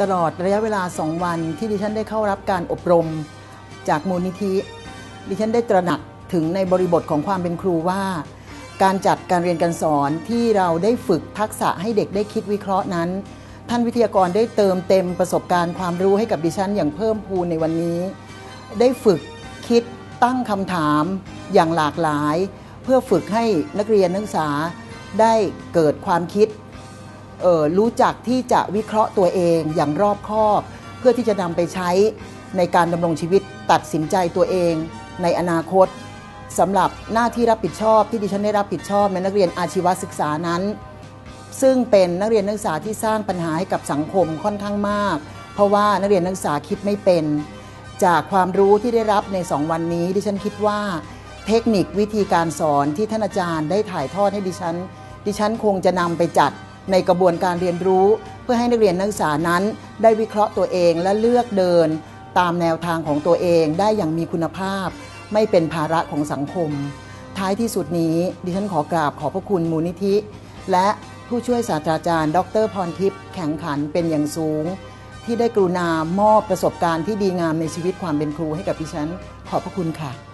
ตลอดระยะเวลา 2 วันที่ดิฉันได้เข้ารับการอบรมจากมูลนิธิ ดิฉันได้ตระหนักถึงในบริบทของความเป็นครูว่า การจัดการเรียนการสอนที่เราได้ฝึกทักษะให้เด็กได้คิดวิเคราะห์นั้น ท่านวิทยากรได้เติมเต็มประสบการณ์ความรู้ให้กับดิฉันอย่างเพิ่มพูนในวันนี้ ได้ฝึกคิดตั้งคำถามอย่างหลากหลาย เพื่อฝึกให้นักเรียนนักศึกษาได้เกิดความคิด รู้จักที่จะวิเคราะห์ตัวเองอย่างรอบคอบ เพื่อที่จะนำไปใช้ในการดำรงชีวิตตัดสินใจตัวเองในอนาคตสำหรับหน้าที่รับผิดชอบที่ดิฉันได้รับผิดชอบในนักเรียนอาชีวศึกษานั้น ซึ่งเป็นนักเรียนนักศึกษาที่สร้างปัญหาให้กับสังคมค่อนข้างมาก เพราะว่านักเรียนนักศึกษาคิดไม่เป็น จากความรู้ที่ได้รับใน 2 วันนี้ ดิฉันคิดว่า เทคนิควิธีการสอนที่ท่านอาจารย์ได้ถ่ายทอดให้ดิฉัน ดิฉันคงจะนำไปจัด ในกระบวนการเรียนรู้ เพื่อให้นักเรียนนักศึกษานั้นได้วิเคราะห์ตัวเองและเลือกเดิน ตามแนวทางของตัวเองได้อย่างมีคุณภาพ ไม่เป็นภาระของสังคม ท้ายที่สุดนี้ดิฉันขอกราบขอบพระคุณมูลนิธิ และผู้ช่วยศาสตราจารย์ ดรพรทิพย์แข็งขันเป็นอย่างสูง ที่ได้กรุณามอบประสบการณ์ที่ดีงามในชีวิตความเป็นครูให้กับดิฉัน ขอบพระคุณค่ะ